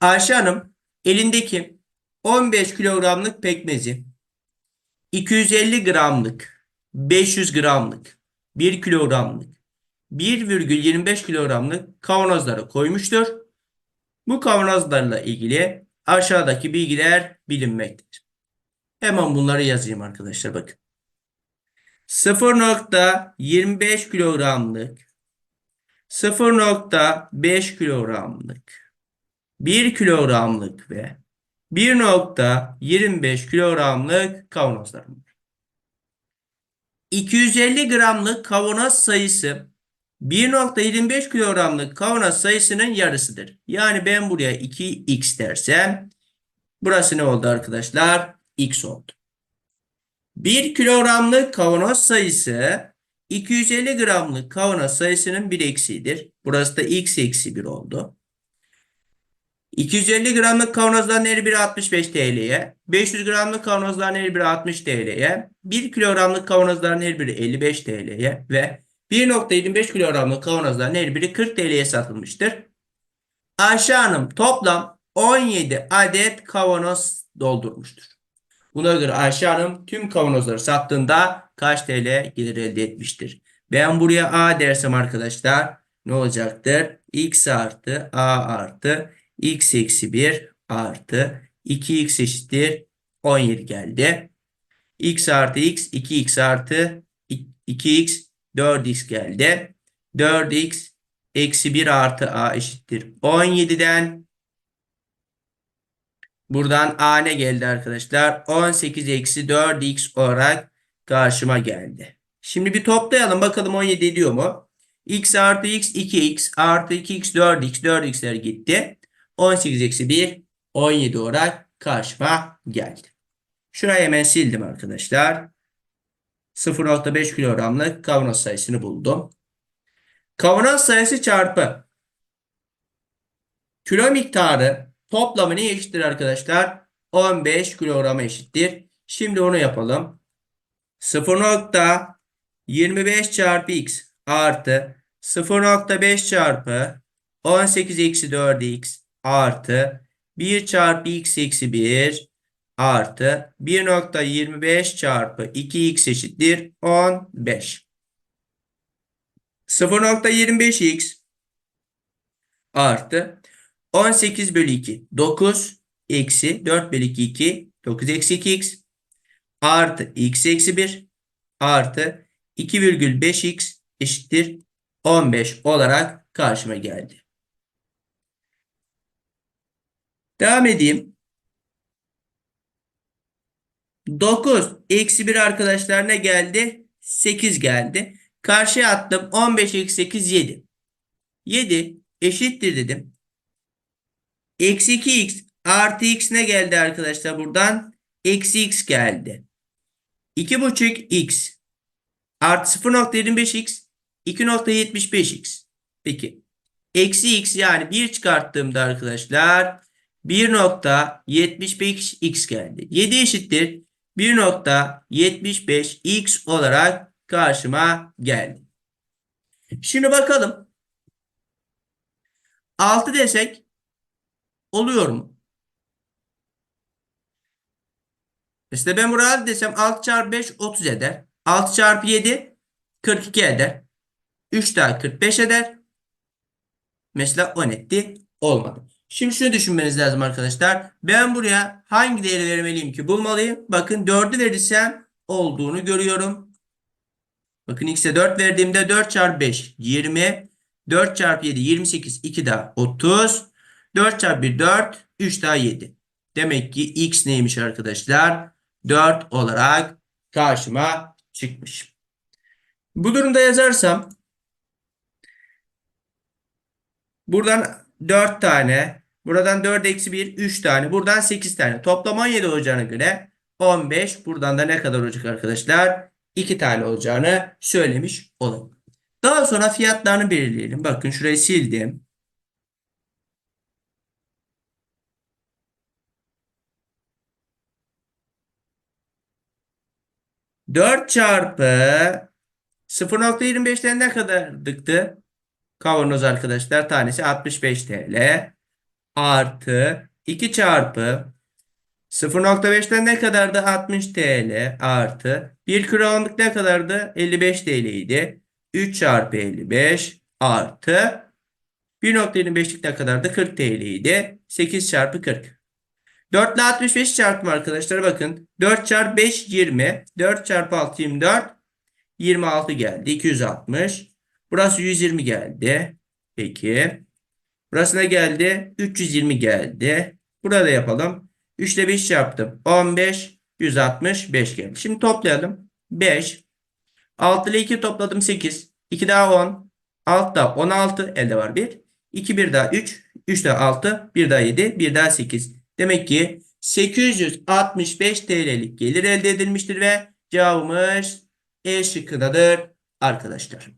Ayşe Hanım elindeki 15 kilogramlık pekmezi 250 gramlık, 500 gramlık, 1 kilogramlık, 1,25 kilogramlık kavanozlara koymuştur. Bu kavanozlarla ilgili aşağıdaki bilgiler bilinmektedir. Hemen bunları yazayım arkadaşlar bakın. 0.25 kilogramlık, 0.5 kilogramlık, 1 kilogramlık ve 1.25 kilogramlık kavanozlarım var. 250 gramlık kavanoz sayısı 1.25 kilogramlık kavanoz sayısının yarısıdır. Yani ben buraya 2x dersem burası ne oldu arkadaşlar? x oldu. 1 kilogramlık kavanoz sayısı 250 gramlık kavanoz sayısının bir eksiğidir. Burası da x eksi 1 oldu. 250 gramlık kavanozların her biri 65 TL'ye, 500 gramlık kavanozların her biri 60 TL'ye, 1 kilogramlık kavanozların her biri 55 TL'ye ve 1.25 kilogramlık kavanozların her biri 40 TL'ye satılmıştır. Ayşe Hanım toplam 17 adet kavanoz doldurmuştur. Buna göre Ayşe Hanım tüm kavanozları sattığında kaç TL gelir elde etmiştir? Ben buraya A dersem arkadaşlar ne olacaktır? X artı A artı x eksi 1 artı 2x eşittir 17 geldi. x artı x 2x artı 2x 4x geldi. 4x eksi 1 artı a eşittir 17'den buradan a ne geldi arkadaşlar? 18 eksi 4x olarak karşıma geldi. Şimdi bir toplayalım bakalım 17 ediyor mu? x artı x 2x artı 2x 4x 4x'ler gitti. 18 eksi 1 17 olarak karşıma geldi. Şurayı hemen sildim arkadaşlar. 0.5 kilogramlık kavanoz sayısını buldum. Kavanoz sayısı çarpı kilo miktarı toplamı ne eşittir arkadaşlar? 15 kilograma eşittir. Şimdi onu yapalım. 0.25 çarpı x artı 0.5 çarpı 18 eksi 4x artı 1 çarpı x eksi 1 artı 1.25 çarpı 2x eşittir 15. 0.25x artı 18 bölü 2 9 eksi 4 bölü 2 2 9 eksi 2x artı x eksi 1 artı 2,5x eşittir 15 olarak karşıma geldi. Devam edeyim. 9 eksi 1 arkadaşlar ne geldi? 8 geldi. Karşıya attım. 15 eksi 8 7. 7 eşittir dedim. Eksi 2x artı x ne geldi arkadaşlar buradan? Eksi x geldi. 2,5 x artı 0.25x 2.75x. Peki. Eksi x yani 1 çıkarttığımda arkadaşlar 1.75x geldi. 7 eşittir 1.75x olarak karşıma geldi. Şimdi bakalım. 6 desek oluyor mu? Mesela ben buraya desem 6 çarpı 5 30 eder. 6 çarpı 7 42 eder. 3 daha 45 eder. Mesela 10 etti. Olmadı. Şimdi şunu düşünmeniz lazım arkadaşlar. Ben buraya hangi değeri vermeliyim ki bulmalıyım. Bakın 4'ü verirsem olduğunu görüyorum. Bakın x'e 4 verdiğimde 4 çarpı 5 20. 4 çarpı 7 28. 2 daha 30. 4 çarpı 1 4. 3 daha 7. Demek ki x neymiş arkadaşlar? 4 olarak karşıma çıkmış. Bu durumda yazarsam buradan 4 tane. Buradan 4 eksi 1 3 tane. Buradan 8 tane. Toplam 17 olacağına göre 15. Buradan da ne kadar olacak arkadaşlar? 2 tane olacağını söylemiş olalım. Daha sonra fiyatlarını belirleyelim. Bakın şurayı sildim. Dört çarpı 0.25'ten ne kadardıktı? Kavanoz arkadaşlar tanesi 65 TL. artı 2 çarpı 0.5'ten ne kadardı? 60 TL artı 1 kiloluk ne kadardı? 55 TL idi. 3 çarpı 55 artı 1.25'lik ne kadardı? 40 TL idi. 8 çarpı 40. 4 ile 65 çarptım arkadaşlar. Bakın 4 çarpı 5 20. 4 çarpı 6 24. 26 geldi. 260. Burası 120 geldi. Peki. Burası ne geldi? 320 geldi. Burada yapalım. 3 ile 5 çarptım. 15. 165 geldi. Şimdi toplayalım. 5. 6 ile 2 topladım 8. 2 daha 10. 6 daha 16. Elde var 1. 2 bir daha 3. 3 daha 6. 1 daha 7. 1 daha 8. Demek ki 865 TL'lik gelir elde edilmiştir ve cevabımız E şıkkındadır arkadaşlar.